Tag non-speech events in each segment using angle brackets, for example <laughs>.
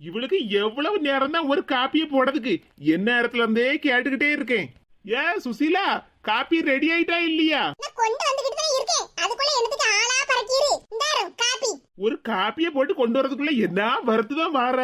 இவளுக்கு எவ்வளவு நேரம் தான் ஒரு காப்பியை போடுறதுக்கு? என்ன நேரத்துல இருந்தே கேட்டுக்கிட்டே இருக்கேன். ஏ சுசீலா காப்பி ரெடி ஆயிட்டா இல்லையா? ஒரு காப்பியை போட்டு கொண்டு வரதுக்குள்ள என்ன வருத்துதான் வார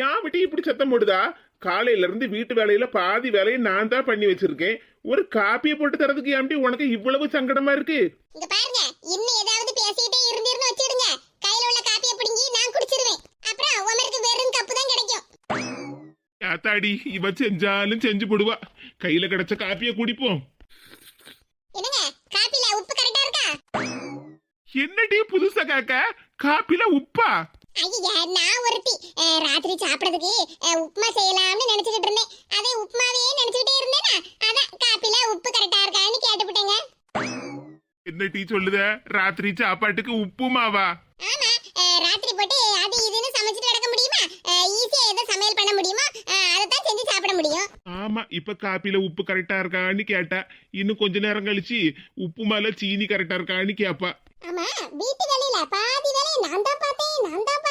ஏன் விட்டு இப்படி சத்தம் போடுதா? காலையில இருந்து வீட்டு வேலையில பாதி வேலையை நான் தான் பண்ணி வச்சிருக்கேன். ஒரு காப்பியை போட்டு தரதுக்கு ஏன்டி உனக்கு இவ்வளவு சங்கடமா இருக்கு? இங்க பாருங்க இன்னும் ஏதாவது பேசிட்டே இருந்திருன்னு வச்சிடுங்க. கையில உள்ள காப்பியை பிடுங்கி நான் குடிச்சிருவேன். அப்புறம் உமருக்கு வெறும் கப்பு தான் கிடைக்கும். ஆத்தாடி இவ செஞ்சாலும் செஞ்சு போடுவா. கையில கிடைச்ச காப்பியை குடிப்போம். என்னங்க காப்பில உப்பு கரெக்டா இருக்கா? என்னடி புதுசா காக்க காப்பில உப்பா? ஐயா நான் ஒருத்தி ராத்திரி சாப்பிடறதுக்கு உப்புமா செய்யலாம்னு நினைச்சுக்கிட்டு இருந்தேன். அதே உப்புமாவே நினைச்சுக்கிட்டே இருந்தேனா? அதான் காப்பில உப்பு கரெக்டா இருக்கான்னு கேட்டுவிட்டேங்க என்ன டீ சொல்லுத? ராத்திரி சாப்பாட்டுக்கு உப்புமாவா? ஆமா ராத்திரி போட்டு அது இதுன்னு சமைச்சிட்டு கிடக்க முடியுமா? ஈஸியா எதை சமையல் பண்ண முடியுமோ? அதை தான் செஞ்சு சாப்பிட முடியும். ஆமா இப்ப காப்பில உப்பு கரெக்டா இருக்கான்னு கேட்டா இன்னும் கொஞ்ச நேரம் கழிச்சு உப்பு மேல சீனி கரெக்டா இருக்கான்னு கேப்பா. ஆமா வீட்டு வேலையில பாதி வேலையை நான் தான் பார்த்தேன் நான் தான்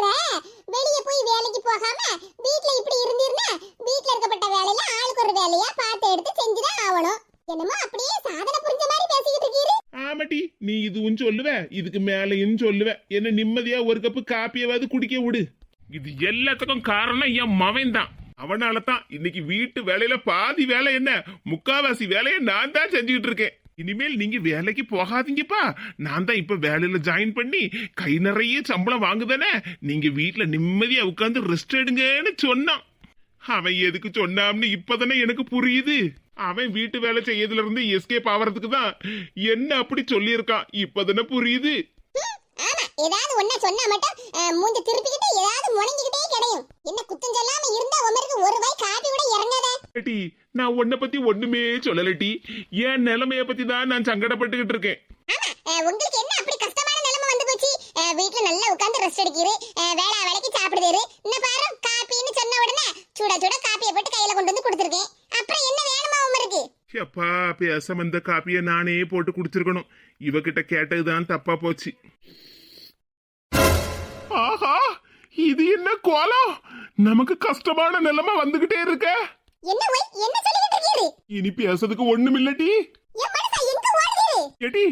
இருக்கிற? வெளிய போய் வேலைக்கு போகாம வீட்ல இப்படி இருந்தீர்னா வீட்ல இருக்கப்பட்ட வேலையில ஆளுக்கு ஒரு வேலையா பார்த்து எடுத்து செஞ்சுதான் ஆகணும். என்னமோ அப்படியே சாதனை புரிஞ்ச மாதிரி பேசிக்கிட்டு இருக்கீரு. ஆமாட்டி நீ இதுவும் சொல்லுவ இதுக்கு மேலையும் சொல்லுவ. என்ன நிம்மதியா ஒரு கப்பு காப்பியாவது குடிக்க விடு. இது எல்லாத்துக்கும் காரணம் என் மவன் தான். அவனால தான் இன்னைக்கு வீட்டு வேலையில பாதி வேலை என்ன முக்காவாசி வேலையை நான் தான் செஞ்சுக்கிட்டு இருக்கேன். இனிமேல் நீங்க வேலைக்கு போகாதீங்கப்பா. நான் தான் இப்ப வேலையில ஜாயின் பண்ணி கை நிறைய சம்பளம் வாங்குதானே. நீங்க வீட்டுல நிம்மதியா உட்காந்து ரெஸ்ட் எடுங்கன்னு சொன்னான். அவன் எதுக்கு சொன்னான்னு இப்பதானே எனக்கு புரியுது. அவன் வீட்டு வேலை செய்யறதுல இருந்து எஸ்கேப் ஆவறதுக்கு தான் என்ன அப்படி சொல்லியிருக்கான். இப்பதானே புரியுது. ஏதாவது ஒண்ணா சொன்னா மட்டும் மூஞ்ச திருப்பிக்கிட்டு ஏதாவது முணங்கிக்கிட்டே கிடையும். என்ன குத்தம் சொல்லாம இருந்தா உமருக்கு ஒரு வாய் காப்பி கூட இறங்காத? டி நான் உன்னை பத்தி ஒண்ணுமே சொல்லலட்டி என் நிலைமைய பத்தி தான் நான் சங்கடப்பட்டுக்கிட்டு இருக்கேன். உங்களுக்கு என்ன அப்படி கஷ்டமான நிலைமை வந்து போச்சு? வீட்ல நல்லா உட்கார்ந்து ரெஸ்ட் எடுக்கிறீரு அஹ், வேளா வேலைக்கு சாப்பிடுதீரு இன்னும் பாரு காப்பின்னு சொன்ன உடனே சுட சுட காப்பியை போட்டு கையில கொண்டு வந்து கொடுத்துருக்கேன். அப்புறம் என்ன வேணுமா உமருக்கு? அப்பா பேச வந்த காப்பியை நானே போட்டு குடிச்சிருக்கணும் இவகிட்ட கேட்டதுதான் தப்பா போச்சு. இது என்ன கோலம் நமக்கு கஷ்டமான நிலைமை வந்துகிட்டே இருக்க. என்ன ஒய் என்ன சொல்லிக்கிட்டு இருக்கீரு? இனி பேசுறதுக்கு எங்க ஓடுதீரு ஏடி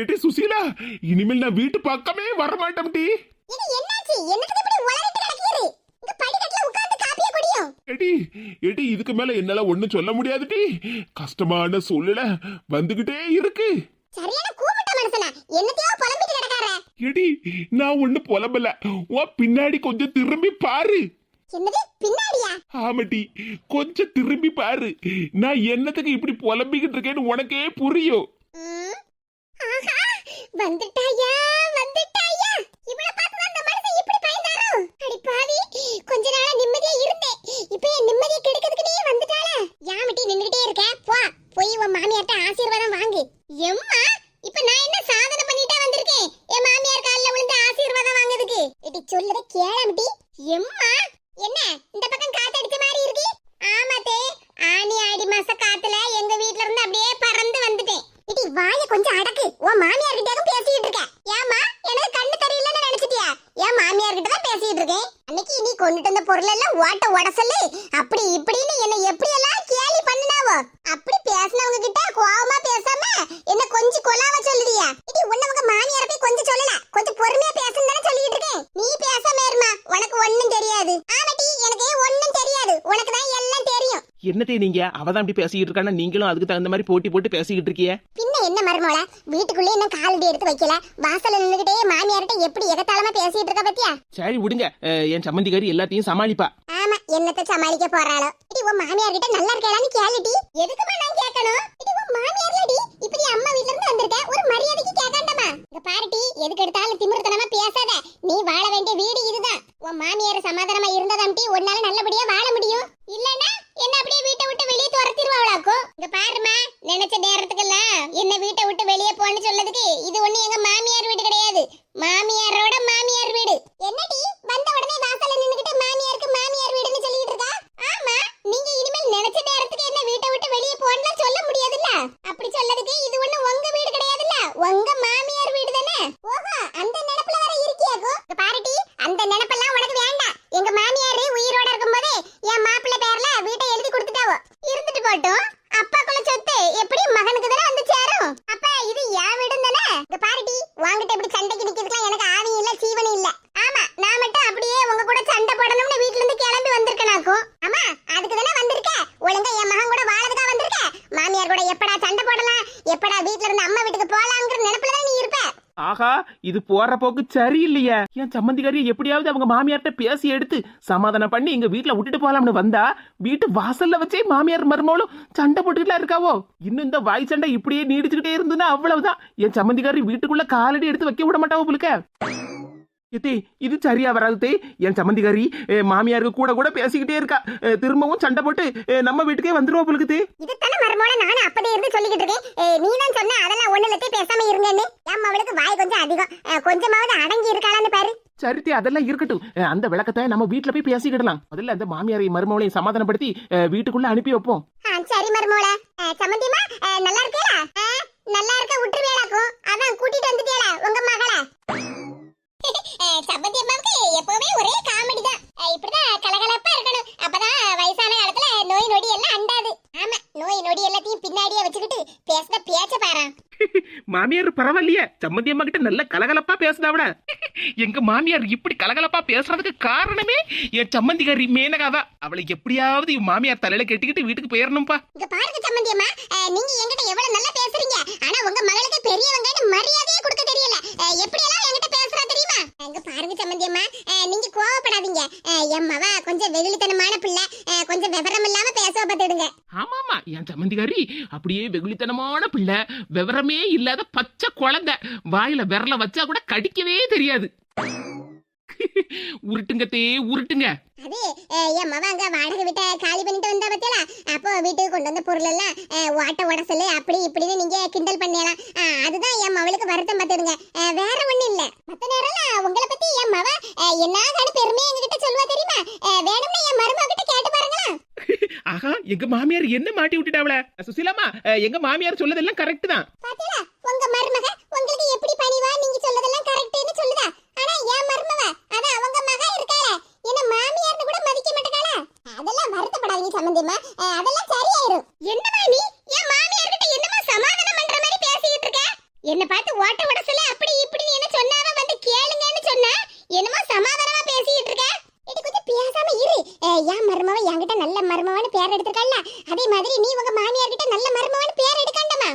ஏடி சுசீலா இனிமேல் நான் வீட்டு பக்கமே வரமாட்டேன் டி. இது என்னாச்சு? என்னத்துக்கு இப்படி கிடக்கீரு? இங்க படிக்கட்டுல உட்கார்ந்து காப்பியை குடியும். ஏடி ஏடி இதுக்கு மேல என்னால ஒண்ணும் சொல்ல முடியாதுடி கஷ்டமான சூழ்நிலை வந்துகிட்டே இருக்கு. சரியான கூப்பிட்ட மனுஷனா. என்னத்தையோ புலம்பிட்டு ஏடி நான் ஒண்ணு புலம்பல. உன் பின்னாடி கொஞ்சம் திரும்பி பாரு. ஆமாட்டி கொஞ்சம் திரும்பி பாரு. நான் என்னத்துக்கு இப்படி புலம்பிக்கிட்டு இருக்கேன்னு உனக்கே புரியும். வந்துட்டாயா வந்துட்டாயா. இவள பார்த்து அந்த மனுஷன் இப்படி பயந்தாரோ? அடி பாவி கொஞ்ச நாளா நிம்மதியா இருந்தேன். இப்போ என் நிம்மதியை கெடுக்கிறதுக்குனே வந்துட்டாளா. யாமிட்டி நின்னுகிட்டே இருக்க? போ போய் உன் மாமியார்ட்ட ஆசீர்வாதம் வாங்கு. எம்மா இப்ப நான் என்ன சாதனை பண்ணிட்டா வந்திருக்கேன்? என் மாமியார் காலில் விழுந்து ஆசீர்வாதம் வாங்குறதுக்கு. இடி சொல்லத கேளாமிட்டி எம்மா என்ன இந்த பக்கம் காத்தடிச்ச மாதிரி இருக்கு ஆமாத்தே ஆனி ஆடி மாச காத்துல எங்க வீட்ல இருந்து அப்படியே பறந்து வந்துட்டேன் இடி வாய கொஞ்சம் அடக்கு உன் மாமியார் கிட்ட பேசிட்டு இருக்க ஏமா எனக்கு கண்ணு தெரியலன்னு நினைச்சிட்டியா என் மாமியார் கிட்ட தான் பேசிட்டு இருக்கேன் அன்னைக்கு நீ கொண்டுட்டு வந்த பொருள் எல்லாம் ஓட்ட உடசல்லு அப்படி இப்படின்னு என்ன எப்படி எல்லாம் கேலி பண்ணினாவோ அப்படி பேசினவங்க கிட்ட கோவமா பேசாம என்ன கொஞ்சம் கொலாவ சொல்லுதியா இடி உன்ன உங்க மாமியார போய் கொஞ்சம் சொல்லல கொஞ்சம் பொறுமையா பேசணும் தானே சொல்லிட்டு இருக்கேன் நீ பேசாம இருமா உனக்கு ஒண்ணும் தெரியாது ஆமாட்டி எனக்கு ஒண்ணும் தெரியாது உனக்கு தான் எல்லாம் தெரியும் என்னத்தே நீங்க? அவதான் இப்படி பேசிக்கிட்டு இருக்கானா நீங்களும் அதுக்கு தகுந்த மாதிரி போட்டி போட்டு பேசிக்கிட்டு இருக்கிய? பின்ன என்ன மருமோல வீட்டுக்குள்ளே இன்னும் காலடி எடுத்து வைக்கல. வாசல்ல நின்னுகிட்டே மாமியார்ட்ட எப்படி எகத்தாளமா பேசிட்டு இருக்க பத்தியா? சரி விடுங்க. என் சம்மந்திக்காரி எல்லாத்தையும் சமாளிப்பா. ஆமா என்னத்த சமாளிக்க போறாளோ? இடி உன் மாமியார் கிட்ட நல்லா இருக்கலான்னு கேளுடி. எதுக்குமா நான் கேட்கணும் இடி உன் மாமியார்லடி இப்படி அம்மா வீட்ல இருந்து வந்திருக்க? ஒரு மரியாதைக்கு கேட்காண்டமா? இங்க பாருடி எதுக்கு எடுத்தாலும் உங்க மாமியார் வீடு தானே? ஓஹோ அந்த நினைப்புல வர இருக்கியாக்கும் பாருடி அந்த நினைப்பெல்லாம் உனக்கு வேண்டாம். எங்க மாமியார் உயிரோட இருக்கும்போது என் மாப்பிள்ளை பேர்ல வீட்டை எழுதி கொடுத்துட்டாவோ? இருந்துட்டு போட்டோம். அப்பா குல சொத்து எப்படி மகனுக்கு தானே வந்து சேரும்? அப்ப இது என் வீடு தானே? இங்க பாருடி வாங்கிட்டு எப்படி சண்டைக்கு நிக்கிறதுக்குலாம் எனக்கு ஆவி இல்ல சீவனம் இல்ல. ஆமா நான் மட்டும் அப்படியே உங்க கூட சண்டை போடணும்னு வீட்டுல இருந்து கிளம்பி வந்திருக்கேனாக்கும் ஆமா அதுக்கு தானே வந்திருக்க. ஒழுங்கா என் மகன் கூட வாழதுக்கா வந்திருக்க. மாமியார் கூட எப்படா சண்டை போடலாம்? எப்படா வீட்டுல இருந்து அம்மா ஆகா இது போற போக்கு சரியில்லையே. என் சம்மந்திக்காரி எப்படியாவது அவங்க மாமியார்கிட்ட பேசி எடுத்து சமாதானம் பண்ணி எங்க வீட்டுல விட்டுட்டு போலாம்னு வந்தா வீட்டு வாசல்ல வச்சே மாமியார் மருமகளும் சண்டை போட்டுக்கிட்டா இருக்காவோ? இன்னும் இந்த வாய் சண்டை இப்படியே நீடிச்சுக்கிட்டே இருந்ததுன்னா அவ்வளவுதான். என் சம்மந்திக்காரி வீட்டுக்குள்ள காலடி எடுத்து வைக்க விட மாட்டாவோ உங்களுக்கு எத்தே இது சரியா வராது தே. என் சம்மந்திகாரி மாமியாருக்கு கூட கூட பேசிக்கிட்டே இருக்கா. திரும்பவும் சண்டை போட்டு நம்ம வீட்டுக்கே வந்துருவா புழுக்கு தே. இதுதானே மருமோல நானும் அப்பதே இருந்து சொல்லிக்கிட்டு இருக்கேன். நீ தான் சொன்ன அதெல்லாம் ஒண்ணு இல்லத்தே பேசாம இருங்கன்னு. ஏன் அவளுக்கு வாய் கொஞ்சம் அதிகம். கொஞ்சமாவது அடங்கி இருக்காளான்னு பாரு. சரித்தே அதெல்லாம் இருக்கட்டும். அந்த விளக்கத்தை நம்ம வீட்டுல போய் பேசிக்கிடலாம். முதல்ல அந்த மாமியாரை மருமகளையும் சமாதானப்படுத்தி வீட்டுக்குள்ள அனுப்பி வைப்போம். சரி மருமோல சம்மந்தியம்மா அஹ், நல்லா இருக்கேளா? அஹ், நல்லா இருக்க விட்டுருவேலாக்கும் அதான் கூட்டிட்டு வந்துட்டேளா உங்க மகளை. சம்மந்தி அம்மாவுக்கு எப்பவுமே ஒரே காமெடி தான். இப்படிதான் கலகலப்பா இருக்கணும். அப்பதான் வயசான காலத்துல நோய் நொடி எல்லாம் அண்டாது. ஆமா நோய் நொடி எல்லாத்தையும் பின்னாடியே வச்சுக்கிட்டு பேசுன பேச்ச பாரு மாமியார் பரவாயில்லையே. சம்மந்தி அம்மா கிட்ட நல்ல கலகலப்பா பேசுதாவிட எங்க மாமியார் இப்படி கலகலப்பா பேசுறதுக்கு காரணமே என் சம்மந்திகாரி மேனகாதான் அவளை எப்படியாவது மாமியார் தலையில கட்டிக்கிட்டு வீட்டுக்கு போயிடணும்பா இங்க பாருங்க சம்மந்தி அம்மா. நீங்க என்கிட்ட எவ்வளவு நல்லா பேசுறீங்க. ஆனா உங்க மகளுக்கு பெரியவங்கன்னு மரியாதையே கொடுக்க தெரியல அஹ், எப்படி எல்லாம் என்கிட்ட பேசுறா தெரியுமா இங்க பாருங்க சம்மந்தி அம்மா அஹ், நீங்க கோவப்படாதீங்க அஹ், என் மவ கொஞ்சம் வெகுளித்தனமான பிள்ளை அஹ், கொஞ்சம் விவரம் இல்லாம பேச பார்த்துடுங்க ஆமாமா என் சம்மந்திகாரி அப்படியே வெகுளித்தனமான பிள்ளை விவரமே இல்லாத பச்சை குழந்தை. வாயில விரல வச்சா கூட கடிக்கவே தெரியாது. உருட்டுங்க தே உருட்டுங்க. அது என் மவ அங்க வாடகை வீட்டை காலி பண்ணிட்டு வந்தா பத்தியல? அப்போ வீட்டுக்கு கொண்டு வந்த பொருள் எல்லாம் அஹ், ஓட்ட உடசல் அப்படி இப்படின்னு நீங்க கிண்டல் பண்ணலாம் அஹ், அதுதான் என் மவளுக்கு வருத்தம் பார்த்துடுங்க வேற ஒண்ணும் இல்ல. மத்த நேரம்லாம் உங்களை பத்தி என் மவ அஹ், என்னதான்னு பெருமையா எங்ககிட்ட சொல்லுவா தெரியுமா அஹ், வேணும்னா என் மருமக கிட்ட கேட்டு பாருங்களா ஆஹா எங்க மாமியார் என்ன மாட்டி விட்டுட்டாவல சுசிலாமா எங்க மாமியார் சொல்லதெல்லாம் கரெக்ட் தான். உங்க மருமக உங்களுக்கு எப்படி பணிவா நீங்க சொல்லதெல்லாம் கரெக்ட்னு சொல்லுதா. ஆனா என் மருமவ அத அவங்க மக இருக்கால என்ன மாமியார்னு கூட மதிக்க மாட்டேங்காளா அதெல்லாம் வருத்தப்படாதீங்க சம்பந்தியம்மா அதெல்லாம் சரியாயிரும். என்ன மாமி என் மாமியார் கிட்ட என்னமா சமாதானம் பண்ற மாதிரி பேசிட்டு இருக்க என்ன பார்த்து ஓட்ட உடசல அப்படி இப்படின்னு என்ன சொன்னாவ வந்து கேளுங்கன்னு சொன்னா என்னமோ சமாதானமா பேசிட்டு இருக்க இது கொஞ்சம் பேசாம இரு அஹ், என் மருமவ என்கிட்ட நல்ல மருமவன்னு பேர் எடுத்திருக்கல்ல அதே மாதிரி நீ உங்க மாமியார் கிட்ட நல்ல மருமவன்னு பேர் எடுக்காண்டமா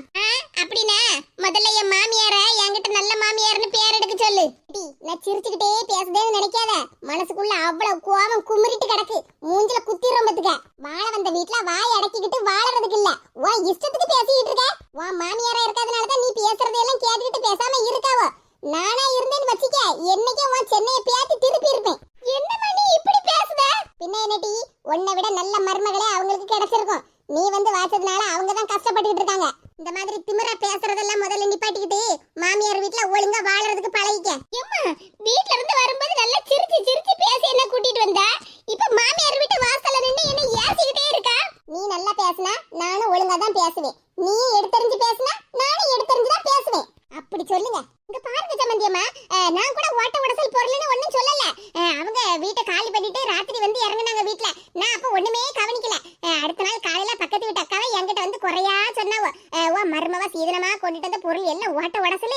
அப்படின்னா முதல்ல என் மாமியார என்கிட்ட நல்ல மாமியார்னு பேர் எடுக்க சொல்லு டி, நான் சிரிச்சுக்கிட்டே பேசுதேன்னு நினைக்காத மனசுக்குள்ள அவ்வளவு கோபம் குமுறிட்டு கிடக்கு மூஞ்சில குத்திரும் பத்துக்க வாழ வந்த வீட்ல வாய் அடக்கிக்கிட்டு வாழறதுக்கு இல்ல உன் இஷ்டத்துக்கு பேசிக்கிட்டு இருக்க உன் மாமியாரா இருக்கிறதுனால தான் நீ பேசுறதையெல்லாம் கேட்டுக்கிட்டு பேசாம இருக்காவோ நானா இருந்தேன்னு வச்சுக்க என்னைக்கும் உன் சென்னையை பேத்தி திருப்பி இருப்பேன் என்ன மணி இப்படி பேசுத பின்ன என்னடி உன்னை விட நல்ல மருமகளே அவங்களுக்கு கிடைச்சிருக்கும் நீ வந்து வாச்சதுனால அவங்க தான் கஷ்டப்பட்டுக்கிட்டு இருக்காங்க இந்த மாதிரி திமிரா பேசுறதெல்லாம் முதல்ல நிப்பாட்டிக்கிட்டு மாமியார் வீட்ல ஒழுங்கா வாழறதுக்கு பழகிக்க எம்மா வீட்ல இருந்து வரும்போது நல்லா சிரிச்சு சிரிச்சு பேசி என்ன கூட்டிட்டு வந்தா இப்ப மாமியார் வீட்டு வாசல்ல நின்னு என்ன ஏசிக்கிட்டே இருக்கா நீ நல்லா பேசுனா நானும் ஒழுங்கா தான் பேசுவேன் நீ எடுத்தறிஞ்சு பேசுனா நானும் எடுத்தறிஞ்சு தான் பேசுவேன் அப்படி சொல்லுங்க இங்க பாருங்க சம்பந்தியம்மா அஹ், நான் கூட ஓட்ட உடசல் பொருள்னு ஒண்ணும் சொல்லல அஹ், அவங்க வீட்டை காலி பண்ணிட்டு ராத்திரி வந்து இறங்குனாங்க வீட்ல நான் அப்ப ஒண்ணுமே கவனிக்கல அஹ், அடுத்த நாள் காலையில பக்கத்து வீட்டு அக்காவை என்கிட்ட வந்து குறையா சொன்னாவோ அஹ், உன் மருமவ சீதனமா கொண்டுட்டு வந்த பொருள் எல்லாம்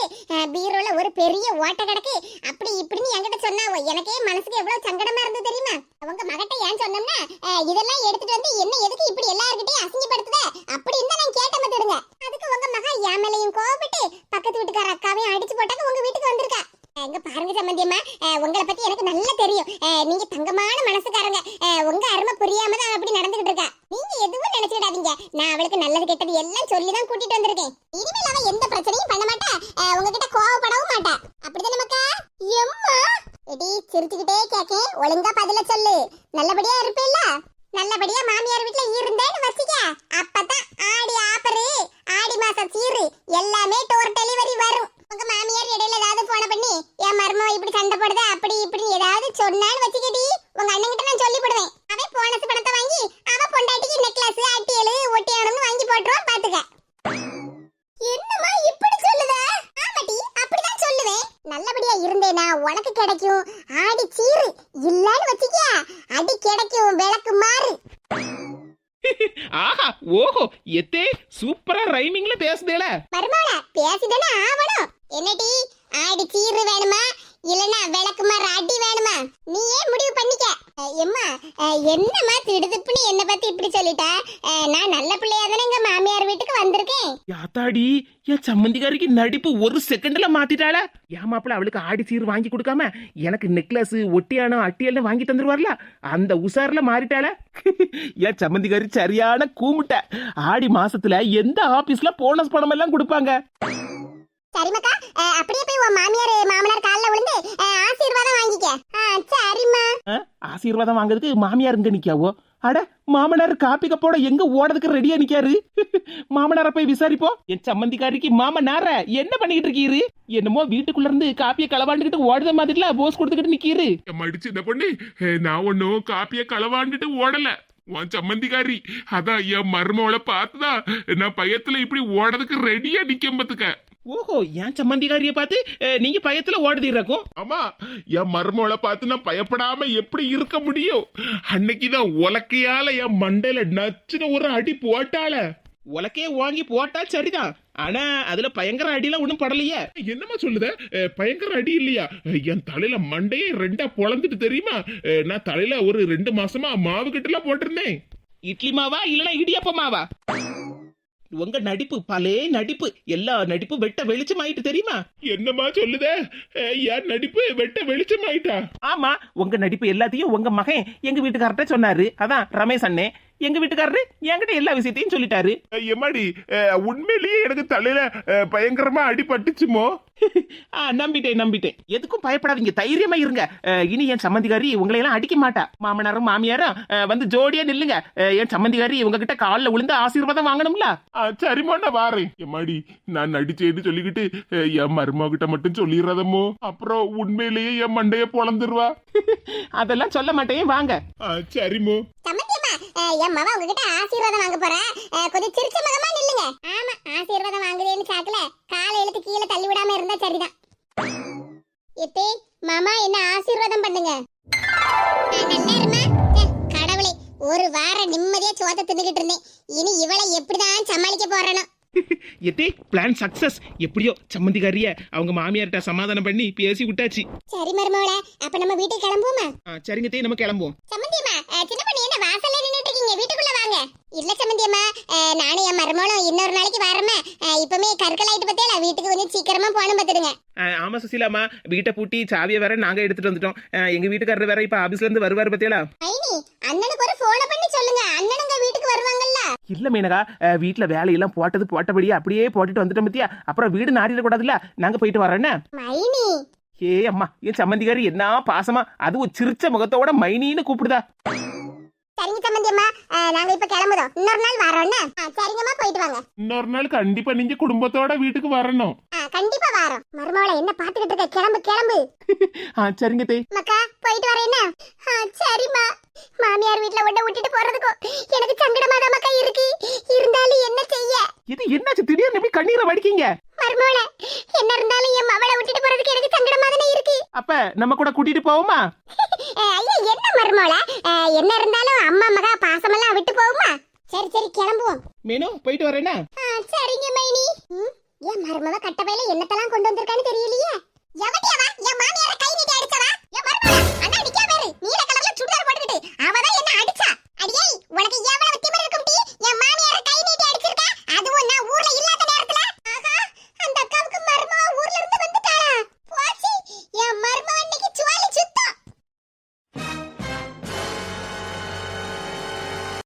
ஓட்ட பீரோல ஒரு பெரிய ஓட்ட கிடக்கு. அப்படி இப்படின்னு என்கிட்ட சொன்னாவோ? எனக்கே மனசுக்கு எவ்வளவு சங்கடமா இருந்தது தெரியுமா? அவங்க மகட்ட ஏன் சொன்னோம்னா இதெல்லாம் எடுத்துட்டு வந்து என்ன எதுக்கு இப்படி எல்லார்கிட்டயும் அசிங்கப்படுத்துத? அப்படி இருந்தா நான் கேட்ட மாத்திடுங்க அதுக்கு உங்க மகா என் மேலையும் கோவப்பட்டு பக்கத்து வீட்டுக்கார அக்காவையும் அடிச்சு போட்டாங்க உங்க வீட்டுக்கு வந்திருக்கா எங்க பாருங்க சம்பந்தியம்மா அஹ், உங்களை பத்தி எனக்கு நல்லா தெரியும் அஹ், நீங்க தங்கமான மனசுக்காரங்க அஹ், உங்க அருமை புரியாம தான் அப்படி நடந்துகிட்டு இருக்கா நீங்க எதுவும் நினைச்சுக்கிடாதீங்க நான் அவளுக்கு நல்லது கெட்டது எல்லாம் சொல்லி தான் கூட்டிட்டு வந்திருக்கேன். இனிமேல் அவன் எந்த பிரச்சனையும் பண்ண மாட்டா. உங்ககிட்ட கோவப்படவும் மாட்டா. அப்படிதான் நமக்கா எம்மா? எடி சிரிச்சுக்கிட்டே கேக்கேன் ஒழுங்கா பதில சொல்லு. நல்லபடியா இருப்பேல்ல? நல்லபடியா மாமியார் வீட்ல இருந்தேன்னு வச்சுக்க. அப்பதான் ஆடி ஆப்பரு ஆடி மாசம் சீரு எல்லாமே டோர் டெலிவரி வரும். உங்க மாமியார் இடையில ஏதாவது போன பண்ணி என் மருமவ இப்படி சண்டை போடுது? அப்படி இப்படி ஏதாவது சொன்னான்னு வச்சுக்கிட்டி உங்க அண்ணன் கிட்ட நான் சொல்லி போடுவேன். அவன் போனஸ் பணத்தை வாங்கி அவ பொண்டாட்டிக்கு நெக்லஸ் அட்டியலு ஒட்டியானம்னு வாங்கி போட்டுருவான் பாத்துக்க என்னம்மா இப்படி சொல்லுத ஆமாடி அப்படிதான் சொல்லுவேன் நல்லபடியா இருந்தேனா உனக்கு கிடைக்கும். ஆடி சீரு. இல்லன்னு வச்சுக்க அடி கிடைக்கும். விளக்கு மாறு. <laughs> ஆஹா ஓஹோ எத்தே சூப்பரா ரைமிங்ல பேசுதேல. மருமகள பேசிதானே ஆவணும். என்னடி? ஆடி சீரு வேணுமா? இல்லனா விளக்குமாறு அடி வேணுமா? நீயே முடிவு பண்ணிக்க? எம்மா அஹ், என்னம்மா திடுதுப்புன்னு என்ன பத்தி இப்படி சொல்லிட்ட? நான் நல்ல பிள்ளையா தானே எங்க என் சம்மந்திக்காரிக்கு நடிப்பு ஒரு செகண்ட்ல மாத்திட்டாள. என் மாப்பிள்ள அவளுக்கு ஆடி சீர் வாங்கி கொடுக்காம எனக்கு நெக்லஸ் ஒட்டியானம் அட்டியெல்லாம் வாங்கி தந்துருவார்ல? அந்த உசாரில் மாறிட்டாள. <laughs> என் சம்மந்திக்காரி சரியான கூமுட்ட. ஆடி மாசத்துல எந்த ஆபீஸ்ல போனஸ் பணம் எல்லாம் கொடுப்பாங்க? சரிம்மாக்கா அப்படியே போய் உன் மாமியார் மாமனார் காலில் விழுந்து ஆசீர்வாதம் வாங்குறதுக்கு மாமியார் இங்க நிக்காவோ அட மாமனார் காப்பி கப்போட எங்க ஓடதுக்கு ரெடியா நிக்காரு <laughs> மாமனார போய் விசாரிப்போம் என் சம்மந்திக்காரிக்கு மாமனார என்ன பண்ணிக்கிட்டு இருக்கீரு? என்னமோ வீட்டுக்குள்ள இருந்து காப்பியை களவாண்டுகிட்டு ஓடுத மாதிரில போஸ் கொடுத்துக்கிட்டு நிக்கீரு மடிச்சு என்ன பண்ணி? நான் ஒன்னும் காப்பிய களவாண்டுட்டு ஓடல. உன் சம்மந்திக்காரி அதான் என் மருமவளை பார்த்துதான் நான் பயத்துல இப்படி ஓடுறதுக்கு ரெடியா நிக்க பத்துக்க. ஓஹோ என் சம்மந்திக்காரிய பார்த்து நீங்க பயத்துல ஓடுதீராக்கும் ஆமா என் மருமவளை பார்த்து நான் பயப்படாம எப்படி இருக்க முடியும்? அன்னைக்குதான் உலக்கையால என் மண்டையில நச்சுன்னு ஒரு அடி போட்டாள. உலக்கைய வாங்கி போட்டா சரிதான். ஆனா அதுல பயங்கர அடிலாம் ஒண்ணும் படலையே. என்னம்மா சொல்லுத? பயங்கர அடி இல்லையா? என் தலையில மண்டையே ரெண்டா பொழந்துட்டு தெரியுமா? நான் தலையில ஒரு ரெண்டு மாசமா மாவு கட்டுலாம் போட்டிருந்தேன். இட்லி மாவா இல்லனா இடியப்ப மாவா? உங்க நடிப்பு பலே நடிப்பு எல்லா நடிப்பு வெட்ட வெளிச்சமாயிட்டு தெரியுமா? என்னம்மா சொல்லுத? என் நடிப்பு? வெட்ட வெளிச்சமாயிட்டா? ஆமா உங்க நடிப்பு எல்லாத்தையும் உங்க மகன் எங்க வீட்டுக்காரர்ட்ட சொன்னாரு. அதான் ரமேஷ் அண்ணே. எங்க வீட்டுக்காரரு? என்கிட்ட எல்லா விஷயத்தையும் சொல்லிட்டாரு. எம்மாடி உண்மையிலேயே எனக்கு தலையில பயங்கரமா அடி பட்டுச்சுமோ <laughs> ஆ, நம்பிட்டேன் நம்பிட்டேன். எதுக்கும் பயப்படாதீங்க தைரியமா இருங்க. இனி என் சம்மந்திகாரி உங்களை எல்லாம் அடிக்க மாட்டா. மாமனாரும் மாமியாரும் வந்து ஜோடியா நில்லுங்க. என் சம்மந்திகாரி உங்ககிட்ட காலில் விழுந்து ஆசீர்வாதம் வாங்கணும்ல? அஹ், சரிம்மா நான் வாரேன். எம்மாடி நான் நடிச்சேன்னு சொல்லிக்கிட்டு என் மருமகிட்ட மட்டும் சொல்லிடுறதமோ? அப்புறம் உண்மையிலேயே என் மண்டைய பொழந்துருவா. <laughs> அதெல்லாம் சொல்ல மாட்டேன் வாங்க. சரிமோ. என் மவ உங்ககிட்ட ஆசீர்வாதம் வாங்க போறேன். கொஞ்சம் சிரிச்ச முகமா நில்லுங்க. ஆமா ஆசீர்வாதம் வாங்குதேன்னு சாக்குல. காலை இழுத்து கீழே தள்ளி விடாம இருந்தா சரிதான். எத்தே மாமா என்ன ஆசீர்வாதம் பண்ணுங்க? கடவுளே ஒரு வாரம் நிம்மதியா சோத்த தின்னுகிட்டு இருந்தேன். இனி இவளை எப்படிதான் சமாளிக்க போறேனோ. <laughs> எத்தே பிளான் சக்சஸ் எப்படியோ சம்மந்திகாரிய அவங்க மாமியார்கிட்ட சமாதானம் பண்ணி பேசி விட்டாச்சு. சரி மருமவளே அப்ப நம்ம வீட்டுக்கு கிளம்புவோமா? சரிங்க தே நம்ம கிளம்புவோம். சம்மந்தியம்மா சின்ன இல்ல சம்மந்தியம்மா அஹ், நானும் என் மருமகளும் இன்னொரு நாளைக்கு வரமே இப்பவுமே கற்களாயிட்டு பத்தியா வீட்டுக்கு கொஞ்சம் சீக்கிரமா போகணும் பாத்துடுங்க ஆ, ஆமா சுசிலாமா வீட்டை பூட்டி சாவியை வேற நாங்க எடுத்துட்டு வந்துட்டோம். எங்க வீட்டுக்காரர் வேற இப்ப ஆபீஸ்ல இருந்து வருவாரு பத்தியலா மைனி அண்ணனுக்கு ஒரு போன பண்ணி சொல்லுங்க. அண்ணனுங்க வீட்டுக்கு வருவாங்கல்ல. இல்ல மேனகா வீட்ல வேலையெல்லாம் போட்டது போட்டபடியே அப்படியே போட்டுட்டு வந்துட்டோம் பத்தியா அப்புறம் வீடு நாடிட கூடாதுல்ல நாங்க போயிட்டு வரோன்னு மைனி. ஏ அம்மா என் சம்மந்திகாரி என்ன பாசமா அதுவும் சிரிச்ச முகத்தோட மைனின்னு கூப்பிடுதா? சரிங்க சம்மந்தியம்மா அஹ், நாங்க இப்ப கிளம்புறோம் இன்னொரு நாள் வரோம்னு சரிங்கம்மா போயிட்டு வாங்க. இன்னொரு நாள் கண்டிப்பா நீங்க குடும்பத்தோட வீட்டுக்கு வரணும். கண்டிப்பா வரோம். மருமவளை என்ன பாத்துக்கிட்டு இருக்க? கிளம்பு கிளம்பு. <laughs> சரிங்க தே. மக்கா போயிட்டு வரேன்னா சரிம்மா. மாமியார் வீட்ல ஒண்ணு விட்டுட்டு போறதுக்கும் எனக்கு சங்கடமா தான் மக்கா இருக்கு. இருந்தாலும் என்ன செய்ய? இது என்னாச்சு? திடீர்னு எப்படி கண்ணீரை வடிக்கீங்க? மருமவள என்ன இருந்தாலும் என் மவளை விட்டுட்டு போறதுக்கு எனக்கு சங்கடமா தானே இருக்கு. அப்ப நம்ம கூட கூட்டிட்டு போவோமா? ஐயா என்ன அஹ், என்ன இருந்தாலும் அம்மா மகா பாசமெல்லாம் விட்டு போகுமா சரி சரி கிளம்புவோம். மேனோ போயிட்டு வரேனா சரிங்க மைனி. ஏன் மருமவ கட்டப்பையில என்னத்தெல்லாம் கொண்டு வந்திருக்கான்னு தெரியல